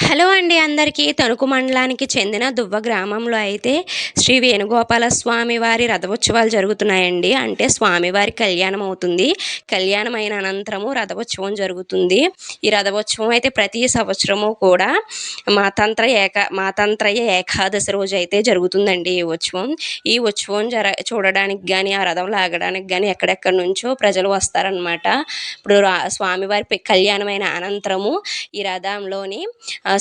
Hello అండి అందరికీ. తణుకు మండలానికి చెందిన దువ్వ గ్రామంలో అయితే శ్రీ వేణుగోపాల స్వామి వారి రథోత్సవాలు జరుగుతున్నాయండి. అంటే స్వామివారి కళ్యాణం అవుతుంది. కళ్యాణం అయిన అనంతరము రథోత్సవం జరుగుతుంది. ఈ రథోత్సవం అయితే ప్రతి సంవత్సరము కూడా మాతంత్ర ఏక మాతంత్రయ ఏకాదశి రోజు అయితే జరుగుతుందండి ఈ ఉత్సవం. ఈ ఉత్సవం జర చూడడానికి కానీ ఆ రథం లాగడానికి కానీ ఎక్కడెక్కడి నుంచో ప్రజలు వస్తారనమాట ఇప్పుడు స్వామివారి కళ్యాణమైన అనంతరము ఈ రథంలోని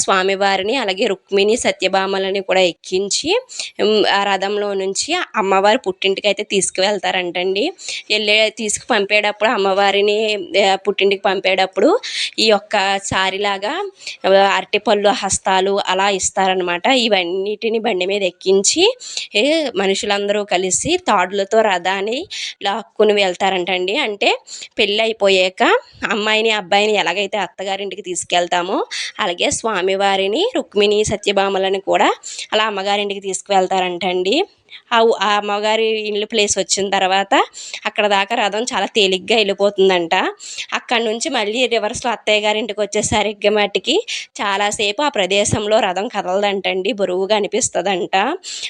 స్వామివారిని అలాగే రుక్మిణి సత్యభామలని కూడా ఎక్కించి ఆ రథంలో నుంచి అమ్మవారి పుట్టింటికి అయితే తీసుకువెళ్తారంటండి. వెళ్ళే తీసుకు పంపేటప్పుడు అమ్మవారిని పుట్టింటికి పంపేటప్పుడు ఈ యొక్క సారిలాగా అరటిపళ్ళు హస్తాలు అలా ఇస్తారనమాట ఇవన్నిటిని బండి మీద ఎక్కించి మనుషులందరూ కలిసి తాడులతో రథాన్ని లాక్కుని వెళ్తారంటండి. అంటే పెళ్ళి అయిపోయాక అమ్మాయిని అబ్బాయిని ఎలాగైతే అత్తగారింటికి తీసుకెళ్తామో అలాగే స్వామి స్వామివారిని రుక్మిణి సత్యభామలను కూడా అలా అమ్మగారింటికి తీసుకువెళ్తారంటండి. ఆ అమ్మగారి ఇల్లు ప్లేస్ వచ్చిన తర్వాత అక్కడ దాకా రథం చాలా తేలిగ్గా వెళ్ళిపోతుందంట. అక్కడ నుంచి మళ్ళీ రివర్స్లో అత్తయ్య గారి ఇంటికి వచ్చేసరికి మట్టికి చాలాసేపు ఆ ప్రదేశంలో రథం కదలదంటండి బరువుగా అనిపిస్తుందంట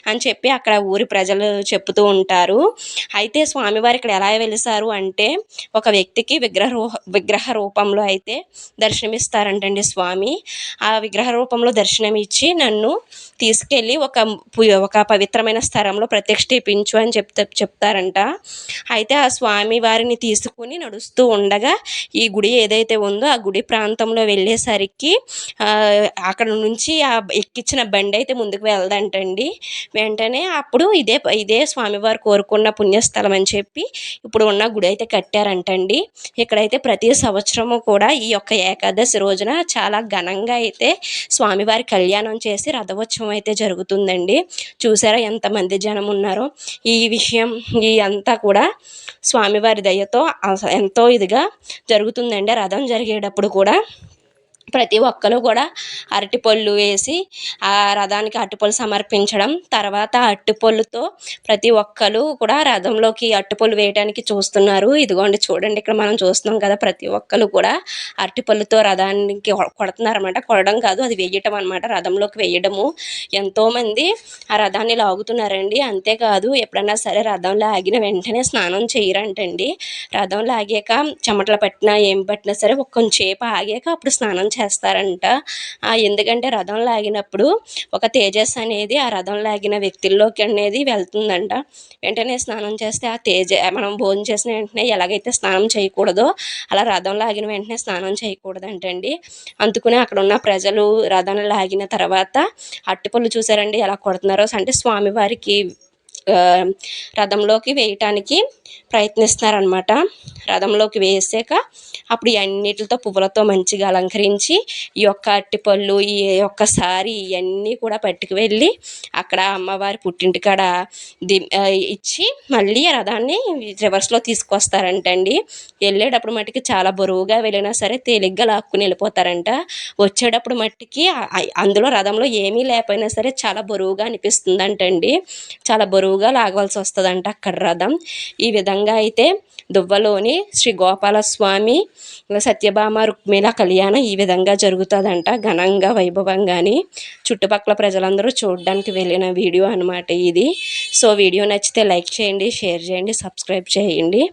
అని చెప్పి అక్కడ ఊరి ప్రజలు చెప్తూ ఉంటారు. అయితే స్వామివారు ఇక్కడ ఎలా వెలిసారు అంటే ఒక వ్యక్తికి విగ్రహ విగ్రహ రూపంలో అయితే దర్శనమిస్తారంటండి స్వామి. ఆ విగ్రహ రూపంలో దర్శనమిచ్చి నన్ను తీసుకెళ్ళి ఒక ఒక పవిత్రమైన స్థలం స్థలంలో ప్రతిష్ఠిపించు అని చెప్తా చెప్తారంట. అయితే ఆ స్వామి వారిని తీసుకుని నడుస్తూ ఉండగా ఈ గుడి ఏదైతే ఉందో ఆ గుడి ప్రాంతంలో వెళ్ళేసరికి అక్కడ నుంచి ఆ ఎక్కించిన బండి అయితే ముందుకు వెళ్దంటండి. వెంటనే అప్పుడు ఇదే ఇదే స్వామివారు కోరుకున్న పుణ్యస్థలం అని చెప్పి ఇప్పుడు ఉన్న గుడి అయితే కట్టారంటండి. ఇక్కడైతే ప్రతి సంవత్సరము కూడా ఈ యొక్క ఏకాదశి రోజున చాలా ఘనంగా అయితే స్వామివారి కళ్యాణం చేసి రథోత్సవం అయితే జరుగుతుందండి. చూసారా ఎంతమంది జనం ఉన్నారో ఈ విషయం ఈ అంతా కూడా స్వామివారి దయతో ఎంతో ఇదిగా జరుగుతుందండి. రథం జరిగేటప్పుడు కూడా ప్రతి ఒక్కరు కూడా అరటిపళ్ళు వేసి ఆ రథానికి అరటిపళ్ళు సమర్పించడం తర్వాత అరటిపళ్ళుతో ప్రతి ఒక్కరు కూడా రథంలోకి అరటిపళ్ళు వేయడానికి చూస్తున్నారు. ఇదిగోండి చూడండి ఇక్కడ మనం చూస్తున్నాం కదా ప్రతి ఒక్కరు కూడా అరటిపళ్ళుతో రథానికి కొడుతున్నారు అనమాట కొడడం కాదు అది వేయటం అనమాట రథంలోకి వేయడము. ఎంతోమంది ఆ రథాన్ని లాగుతున్నారండి. అంతేకాదు ఎప్పుడన్నా సరే రథం లాగిన వెంటనే స్నానం చేయరంటండి. రథం లాగాక చెమటలు పట్టినా ఏం పట్టినా సరే కొంచెంసేపు ఆగాక అప్పుడు స్నానం చేస్తారంట. ఎందుకంటే రథం లాగినప్పుడు ఒక తేజస్ అనేది ఆ రథం లాగిన వ్యక్తుల్లోకి అనేది వెళ్తుందంట. వెంటనే స్నానం చేస్తే ఆ తేజ మనం భోజనం చేసిన వెంటనే ఎలాగైతే స్నానం చేయకూడదో అలా రథం లాగిన వెంటనే స్నానం చేయకూడదంటండి. అందుకునే అక్కడ ఉన్న ప్రజలు రథం లాగిన తర్వాత అట్టుపళ్ళు చూసారండి ఎలా కొడుతున్నారో అంటే స్వామివారికి రథంలోకి వేయటానికి ప్రయత్నిస్తున్నారనమాట రథంలోకి వేసాక అప్పుడు అన్నిటితో పువ్వులతో మంచిగా అలంకరించి ఈ యొక్క అట్టిపళ్ళు ఈ యొక్క సారీ ఇవన్నీ కూడా పట్టుకు వెళ్ళి అక్కడ అమ్మవారి పుట్టింటికాడ ది ఇచ్చి మళ్ళీ రథాన్ని రివర్స్లో తీసుకొస్తారంటండి. వెళ్ళేటప్పుడు మట్టికి చాలా బరువుగా వెళ్ళినా సరే తేలిగ్గా లాక్కుని వెళ్ళిపోతారంట. వచ్చేటప్పుడు మట్టికి అందులో రథంలో ఏమీ లేకపోయినా సరే చాలా బరువుగా అనిపిస్తుందంటండి. చాలా బరువు బరువుగా లాగవలసి వస్తుందంట అక్కడ రథం. ఈ విధంగా అయితే దువ్వలోని శ్రీ గోపాలస్వామి సత్యభామ రుక్మిళ కళ్యాణం ఈ విధంగా జరుగుతుందంట ఘనంగా వైభవంగాని. చుట్టుపక్కల ప్రజలందరూ చూడడానికి వెళ్ళిన వీడియో అనమాట ఇది. సో వీడియో నచ్చితే లైక్ చేయండి షేర్ చేయండి సబ్స్క్రైబ్ చేయండి.